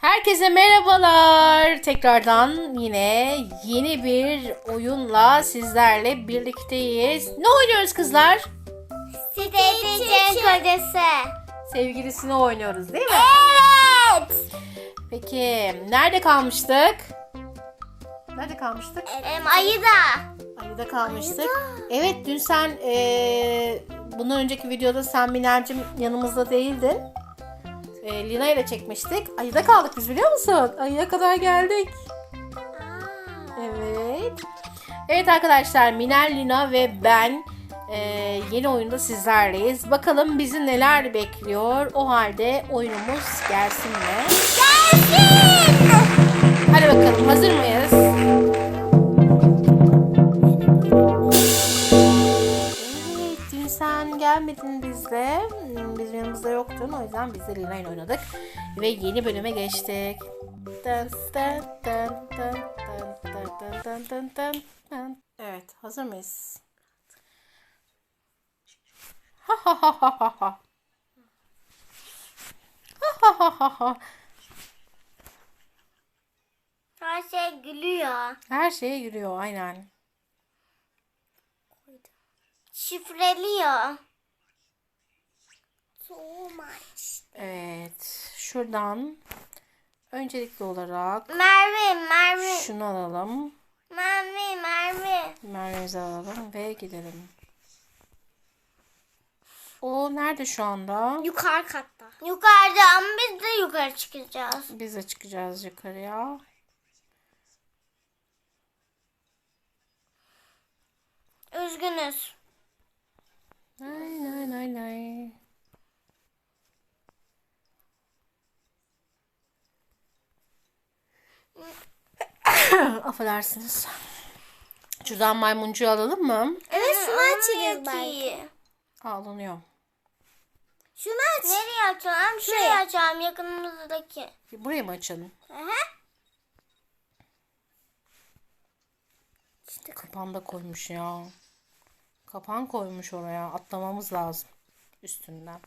Herkese merhabalar. Tekrardan yine yeni bir oyunla sizlerle birlikteyiz. Ne oynuyoruz kızlar? Stitch'in kocası. Sevgilisini oynuyoruz değil mi? Evet. Peki nerede kalmıştık? Nerede kalmıştık? Em, ayı da. Ayıda kalmıştık. Evet dün sen eee, bundan önceki videoda sen Miner'cim yanımızda değildin. Eee, Lina ile çekmiştik. Ayıda kaldık biz biliyor musun? Ayıya kadar geldik. Evet. Evet arkadaşlar Miner, Lina ve ben eee, yeni oyunda sizlerleyiz. Bakalım bizi neler bekliyor. O halde oyunumuz gelsin mi? Gelsin. Hadi bakalım hazır mıyız? beğenmedin bizle. Hmm, bizim yanımızda yoktun. O yüzden biz de Lina oynadık. Ve yeni bölüme geçtik. Evet hazır mıyız? Ha ha ha ha ha ha. Ha ha ha. Her şey gülüyor. Her şeye gülüyor aynen. Şifreliyor. So much. Evet. Şuradan öncelikli olarak Merve, Merve, şunu alalım. Merve, Merve. Mermimizi alalım ve gidelim. O nerede şu anda? Yukarı katta. Yukarıda ama biz de yukarı çıkacağız. Biz de çıkacağız yukarıya. Üzgünüz. Nay nay nay nay. Affedersiniz. Şuradan maymuncuyu alalım mı? Evet şunu açacağız belki. Alınıyor. Şunu aç. Nereye açalım? Şuraya açalım yakınımızdaki. Burayı mı açalım? Aha. Kapan da koymuş ya. Kapan koymuş oraya. Atlamamız lazım. Üstünden.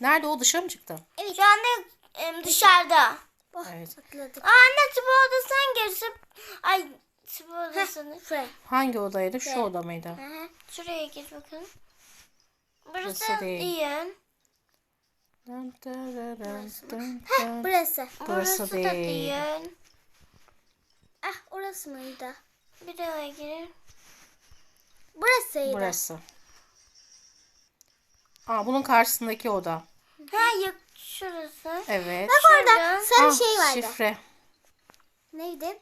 Nerede o dışarı mı çıktı? Evet. Şu anda em, dışarıda. Evet. Aa, anne tıp odasından girsin. Ay tıp odasını. Şuraya. Hangi odaydı? Şu oda mıydı? Aha, Şuraya gir bakın. Burası, Burası değil. iyi. Dın dın dın dın dın dın. Burası. Burası da değil. değil. Ah orası mıydı? Bir daha girin. Burasıydı. Burası. Aa, bunun karşısındaki oda. Ha yok şurası. Evet. Orada sarı Ah, şey vardı. Şifre. Neydi?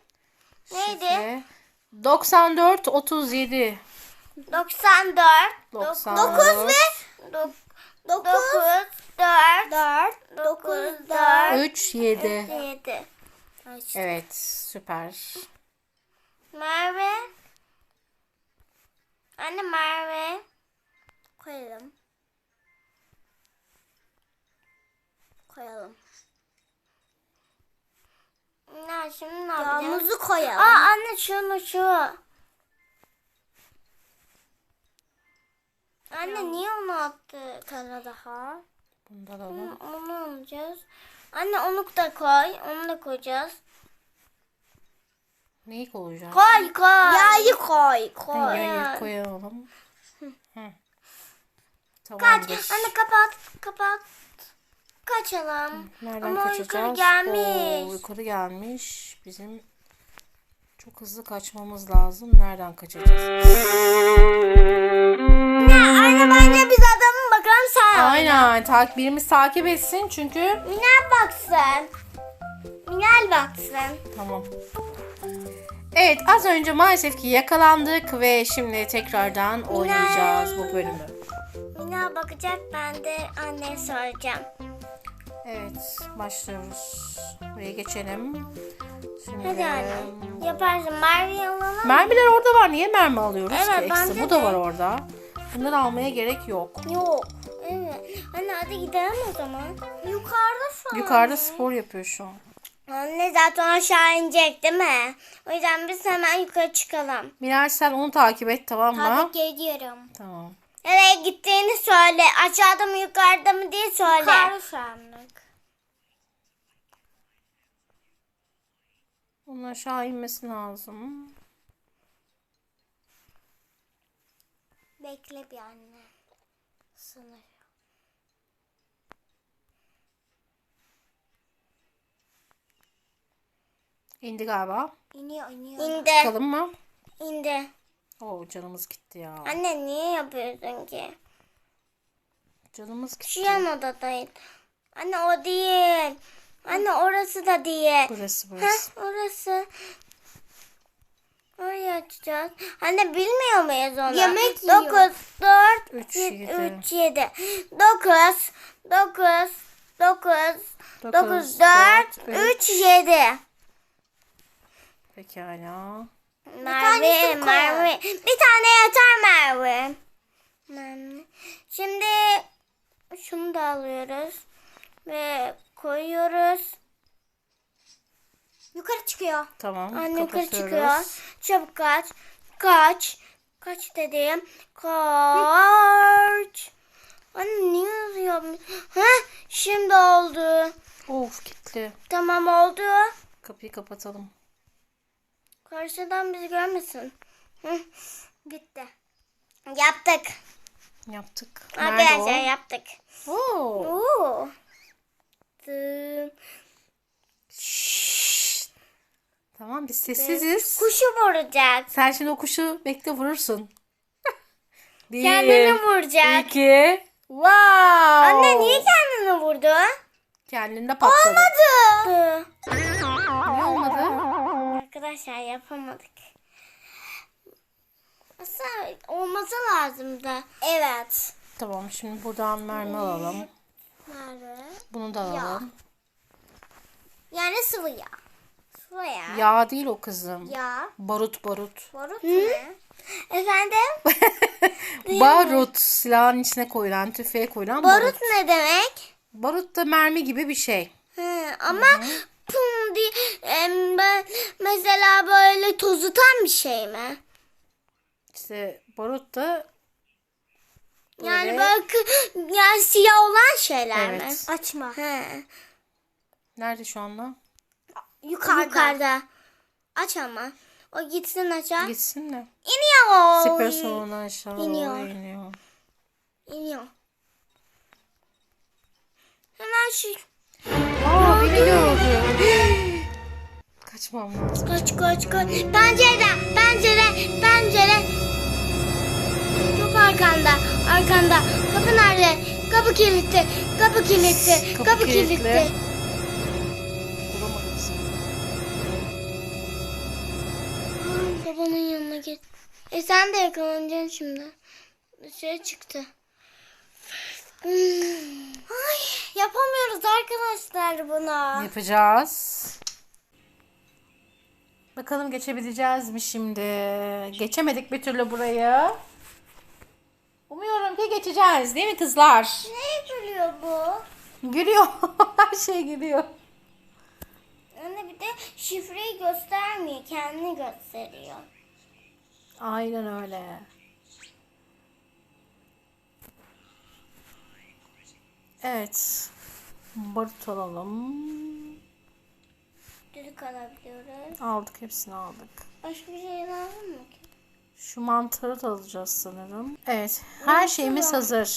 Neydi? Şifre. 94 37 94 94 9 9 4 4 9 4 3 7 7 Evet, süper. Merve Anne Merve Koyalım Koyalım Ne şimdi ne yapacağız? Yağımızı koyalım. Aa anne şunu şu Anne niye onu attı? tane daha. Bunu da alalım. Onu alacağız. Anne onu da koy. Onu da koyacağız. Neyi koyacağız? Koy koy. Yağı koy. Koy. Yayı koyalım. Hı. Kaç. Tamamdır. Anne kapat. Kapat. Kaçalım. Nereden Ama kaçacağız? yukarı gelmiş. Oo, yukarı gelmiş. Bizim çok hızlı kaçmamız lazım. Nereden kaçacağız? Ne? Anne bence biz adamın bakalım sen. Aynen. Tak birimiz takip etsin çünkü Minel baksın. Minel baksın. tamam. Evet az önce maalesef ki yakalandık ve şimdi tekrardan oynayacağız bu bölümü. Minel bakacak ben de anneye soracağım. Evet başlıyoruz. Buraya geçelim. Şimdi Hadi anne. Yaparsın. Merve'yi alalım. Mermiler orada var. Niye mermi alıyoruz Evet, ki ekstra? Bu da var orada. Bunları almaya gerek yok. Yok. Evet. Anne hadi gidelim o zaman. Yukarıda şu an. Yukarıda spor yapıyor şu an. Anne zaten aşağı inecek değil mi? O yüzden biz hemen yukarı çıkalım. Miray sen onu takip et tamam mı? Tabii geliyorum. Tamam. Nereye gittiğini söyle. Aşağıda mı yukarıda mı diye söyle. Yukarı şu anlık. Onun aşağı inmesi lazım. Bekle bir anne. Sınır. İndi galiba. İniyor iniyor. İndi. Bakalım mı? İndi. Oo canımız gitti ya. Anne niye yapıyorsun ki? Canımız Şu gitti. yan odadaydı. Anne o değil. Anne orası da değil. Burası Heh, burası. orası. Orayı açacağız. Anne bilmiyor muyuz onu? Yemek yiyor. 9, 4, Üç, 3, yedi. 3, 7. 9, 9, 9, 9, 4, 3, 7. Pekala. Merve. Merve. Bir tane yeter Merve. Merve. Şimdi şunu da alıyoruz. Ve koyuyoruz. Yukarı çıkıyor. Tamam. Anne yukarı çıkıyor. Çabuk kaç. Kaç. Kaç dedim. Kaç. Anne niye yazıyor? Heh, şimdi oldu. Of kilitli. Tamam oldu. Kapıyı kapatalım. Karşıdan bizi görmesin. Hı, Bitti. yaptık. Yaptık. Arkadaşlar Nerede yaptık. o? Oo. Oo. Dım. Tamam biz sessiziz. Kuşu vuracak. Sen şimdi o kuşu bekle vurursun. Bir, Kendini vuracak. iki. Wow. Anne niye kendini vurdu? Kendinde patladı. Dı. Arkadaşlar yapamadık. Aslında olması lazımdı. Evet. Tamam şimdi buradan mermi alalım. Nerede? Bunu da alalım. Yani sıvı yağ. Sıvı ya. Yağ değil o kızım. Yağ. Barut barut. Barut ne? Efendim? Barut silahın içine koyulan, tüfeğe koyulan barut. Barut ne demek? Barut da mermi gibi bir şey. Hı, ama pum diye ben mesela böyle tozutan bir şey mi? İşte barut da Yani Böyle- böyle kı- yani siyah olan şeyler mi? Evet. Açma. He. nerede şu anda? Yukarıda. Yukarıda. Aç ama. O gitsin aşağı. Gitsin de. İniyor. Siper salonu aşağı İniyor. iniyor. İniyor. Hemen şu Aa beni gördü. Kaçmam lazım. kaç kaç kaç. Pencere, pencere, pencere. Çok arkanda, arkanda. Kapı nerede? Kapı kilitli, kapı kilitli, Kapı kapı, kilitli. kilitli. Bulamadım seni. Babanın yanına git. E sen de yakalanacaksın şimdi. Dışarı çıktı. Hmm. Ay yapamıyoruz arkadaşlar bunu. Yapacağız. Bakalım geçebileceğiz mi şimdi? Geçemedik bir türlü burayı. Umuyorum ki geçeceğiz değil mi kızlar? Ne gülüyor bu? Gülüyor. Her şey gülüyor. Anne bir de şifreyi göstermiyor. Kendini gösteriyor. Aynen öyle. Evet. Barut alalım. Düdük alabiliyoruz. Aldık hepsini aldık. Başka bir şey lazım mı ki? Şu mantarı da alacağız sanırım. Evet. Her şeyimiz hazır.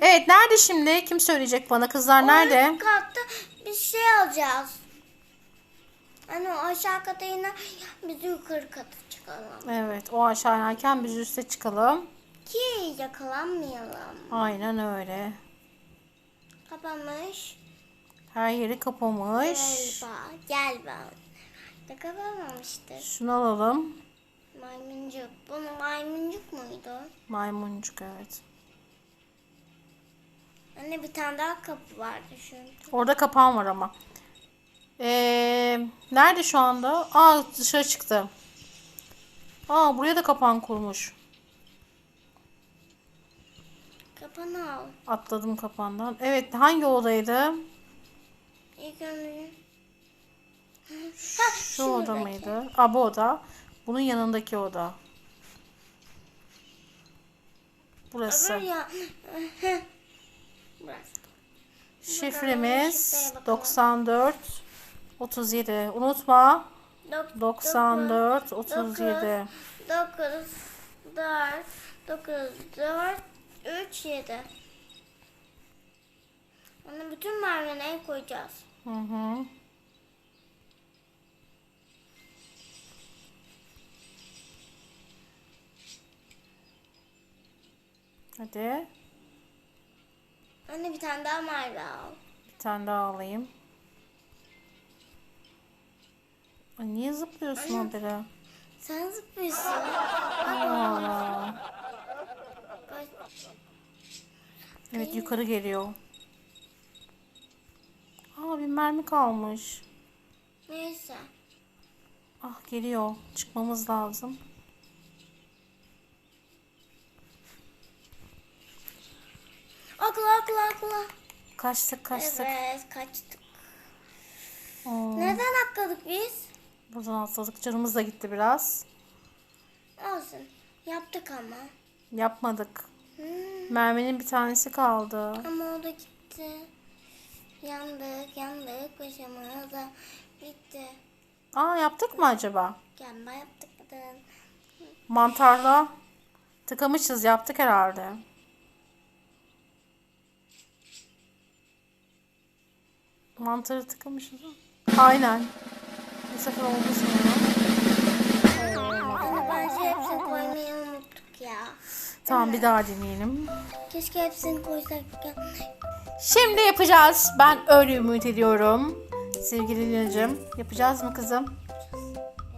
Evet. Nerede şimdi? Kim söyleyecek bana? Kızlar nerede? Katta bir şey alacağız. O aşağı kata iner. Biz yukarı kata çıkalım. Evet. O aşağıyken biz üste çıkalım. Ki yakalanmayalım. Aynen öyle. Kapanmış. Her yeri kapamış. Galiba. Galiba. Da kapanmamıştır. Şunu alalım. Maymuncuk. Bunu maymuncuk muydu? Maymuncuk evet. Anne bir tane daha kapı vardı şurada. Orada kapan var ama. Ee, nerede şu anda? Aa dışarı çıktı. Aa buraya da kapan kurmuş. Kapanı al. Atladım kapandan. Evet hangi odaydı? İlk önce. Şu oda mıydı? Aa bu oda. Bunun yanındaki oda. Burası. Öbür ya. Burası. Şifremiz şifreye bakalım. 94 37. Unutma. dok- 94, dokuz, 37. 9, 4, 9, 4, 3, 7. Onu bütün merveleri koyacağız. Hı hı. Hadi. Anne bir tane daha merve al. Bir tane daha alayım. Ay, niye zıplıyorsun habire? Sen zıplıyorsun. Aa, Bak, evet yukarı geliyor. Aa bir mermi kalmış. Neyse. Ah geliyor. Çıkmamız lazım. Akla akla akla. Kaçtık kaçtık. Evet kaçtık. Oo, Neden atladık biz? buradan atladık. Canımız da gitti biraz. Olsun. Yaptık ama. Yapmadık. Hmm, Merminin bir tanesi kaldı. ama o da gitti. Yandık yandık başımıza da bitti. Aa yaptık mı acaba? Gamba yaptık. Mantarla tıkamışız yaptık herhalde. Mantarı tıkamışız. Aynen. Bu sefer oldu sanırım. Bence hepsini koymayı unuttuk ya. Tamam bir daha deneyelim. Keşke hepsini koysak. Şimdi yapacağız. Ben öyle ümit ediyorum. Sevgili Lina'cığım yapacağız mı kızım?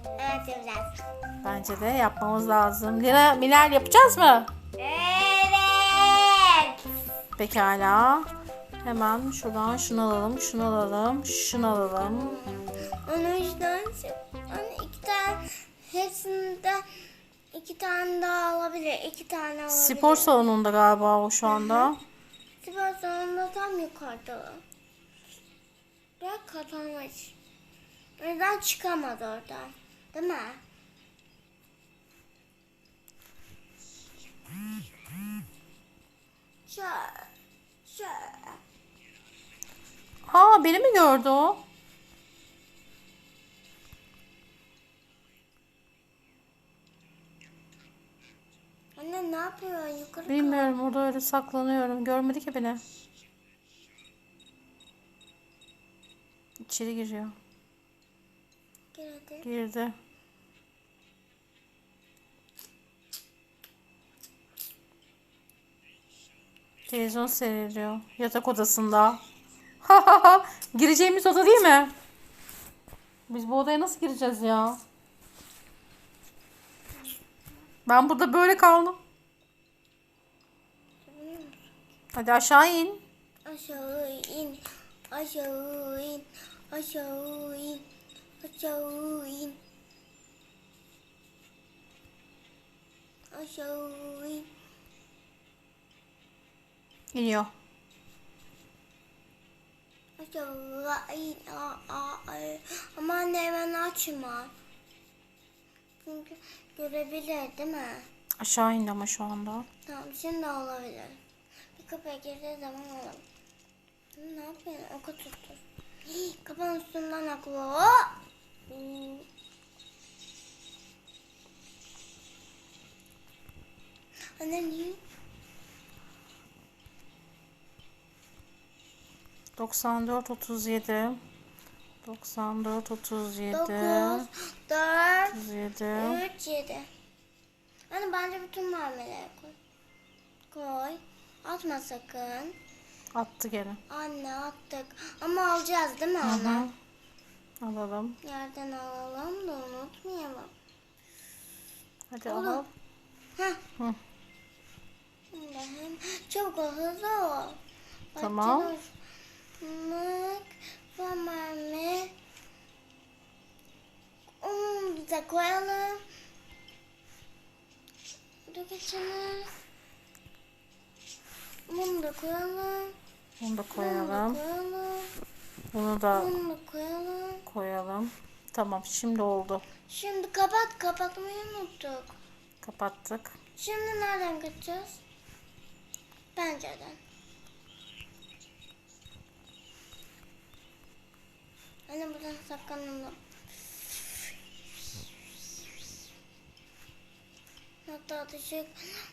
Evet yapacağız. Bence de yapmamız lazım. Lina, Minel yapacağız mı? Evet. Pekala. Hemen şuradan şunu alalım, şunu alalım, şunu alalım. Onu yüzden anne iki tane hepsinden iki tane daha alabilir. iki tane alabilir. Spor salonunda galiba o şu anda. Spor salonunda tam yukarıda. Ve kapanmış. Neden çıkamadı oradan? Değil mi? Şöyle. Şöyle. Aa beni mi gördü o? Yukarı Bilmiyorum orada öyle saklanıyorum. Görmedi ki beni. İçeri giriyor. Hadi. Girdi. Televizyon seyrediyor. Yatak odasında. Gireceğimiz oda değil mi? Biz bu odaya nasıl gireceğiz ya? Ben burada böyle kaldım. Hadi aşağı in. Aşağı in. Aşağı in. Aşağı in. Aşağı in. Aşağı in. İniyor. Aşağı in. Ama anne hemen açma. Çünkü görebilir değil mi? Aşağı indi ama şu anda. Tamam şimdi olabilir. Kapıya girdiği zaman. Hı, Ne yapıyorsun? Oku tuttur. Kapının üstünden. Hmm. Anne niye? 94 37 94 37 9, 4, 37 3, 7. Anne bence bütün mermileri koy. Koy. Atma sakın. attı gene. Anne attık. Ama alacağız değil mi onu? Alalım. Yerden alalım da unutmayalım. Hadi Oğlum. alalım. Heh. Hı. Çabuk ol hızlı ol. Tamam. Mık ve mermi. Onu da koyalım. Dur geçelim. Bunu da koyalım. Bunu da Bunu da koyalım. koyalım. Bunu da Bunu da koyalım. koyalım. Tamam şimdi oldu. Şimdi kapat kapatmayı unuttuk. Kapattık. Şimdi nereden kaçacağız? Pencereden.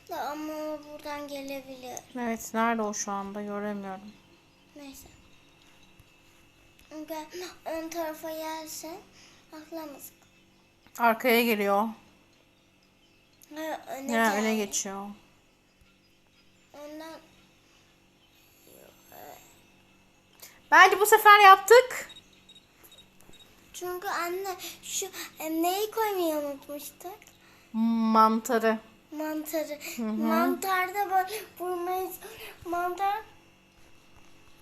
De ama o buradan gelebilir. Evet nerede o şu anda göremiyorum. Neyse. Gel ön tarafa gelsin. Atlamaz. Arkaya geliyor. Ha, öne Ya öne geçiyor. Önden Bence bu sefer yaptık. Çünkü anne şu e, neyi koymayı unutmuştuk? Mantarı. Mantarı. Mantarda böyle vurmayı mantar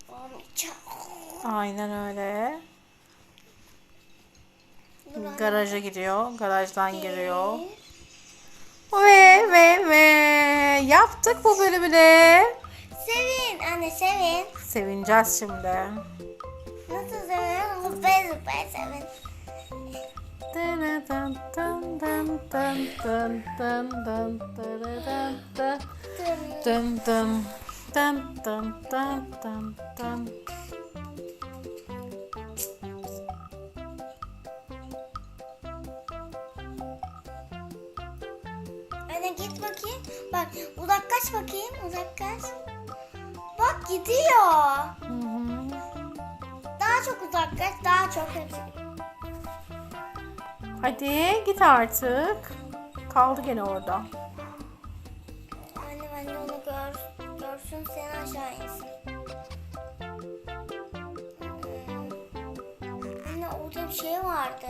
olmayacak. Aynen öyle. Garaja giriyor. Garajdan giriyor. Bir. Ve ve ve yaptık bu bölümü de. Sevin anne sevin. Sevineceğiz şimdi. Nasıl sevin? Hıpaya zıpaya sevin. Dım Anne git bakayım. Bak uzak kaç bakayım uzak kaç. Bak gidiyor. Hı hı. Daha çok uzak kaç daha çok ötüyor. Hadi git artık. Kaldı gene orada. Anne bence onu gör, görsün seni aşağı insin. Hmm. Anne orada bir şey vardı.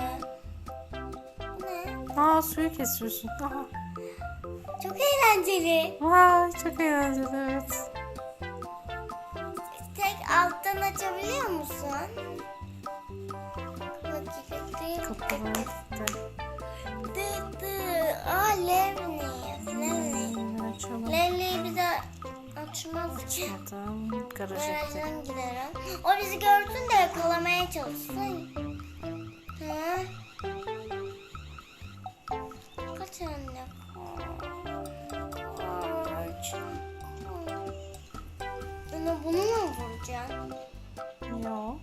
Ne? Aa suyu kesiyorsun. Aha. Çok eğlenceli. Vay çok eğlenceli evet. Tek alttan açabiliyor musun? Değil. Aa Levni. Levni. Açalım. Levni'yi bir de açmaz ki. Açmadım. Gidelim. Garajdan giderim. O bizi görsün de yakalamaya çalışsın. Hı? Kaç anne? Kaç. Anne bunu mu vuracaksın? Yok.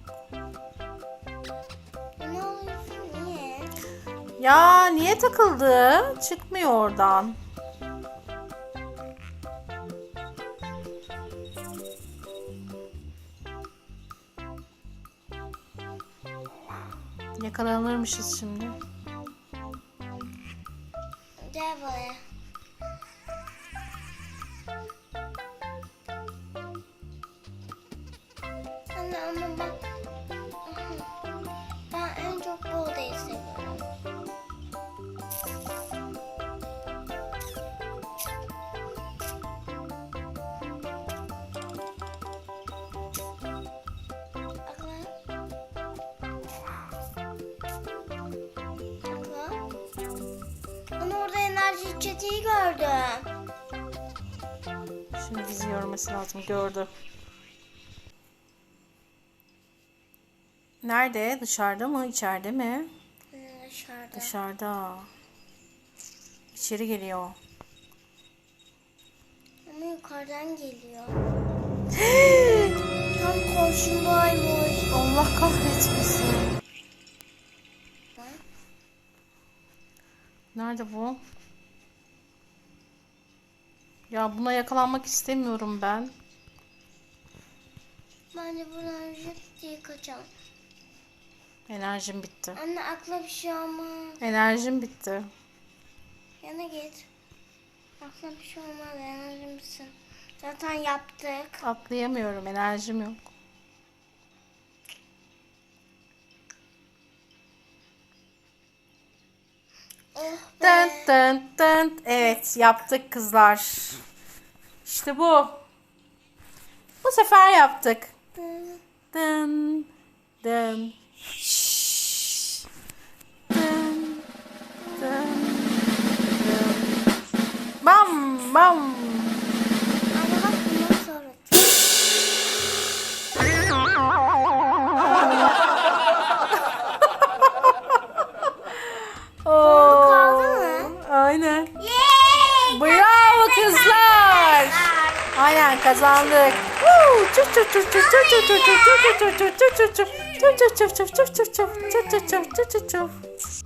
Ya niye takıldı? Çıkmıyor oradan. Yakalanırmışız şimdi. Gel buraya. Çetiği gördüm. Şimdi bizi görmesi lazım. Gördü. Nerede? Dışarıda mı? İçeride mi? Hı, Dışarıda. Dışarıda. İçeri geliyor. Ama yukarıdan geliyor. Tam karşımdaymış. Allah kahretmesin. Nerede bu? Ya buna yakalanmak istemiyorum ben. Bence buradan jüt diye kaçalım. Enerjim bitti. Anne akla bir şey olmaz. Enerjim bitti. Yana git. Akla bir şey olmaz. Enerji misin? Zaten yaptık. Atlayamıyorum. Enerjim yok. Dın dın dın. Evet yaptık kızlar. İşte bu. Bu sefer yaptık. Dın.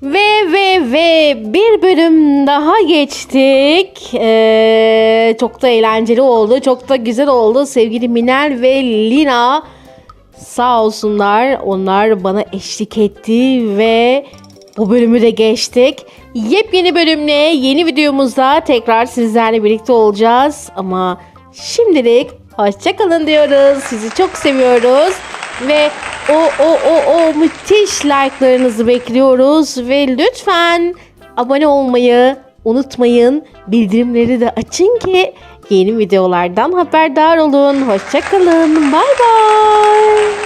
Ve ve ve bir bölüm daha geçtik. Ee, çok da eğlenceli oldu. Çok da güzel oldu. Sevgili Minel ve Lina sağ olsunlar. Onlar bana eşlik etti ve bu bölümü de geçtik. Yepyeni bölümle yeni videomuzda tekrar sizlerle birlikte olacağız. Ama şimdilik hoşçakalın diyoruz. Sizi çok seviyoruz. Ve o o o o müthiş like'larınızı bekliyoruz. Ve lütfen abone olmayı unutmayın. Bildirimleri de açın ki yeni videolardan haberdar olun. Hoşçakalın. Bay bay.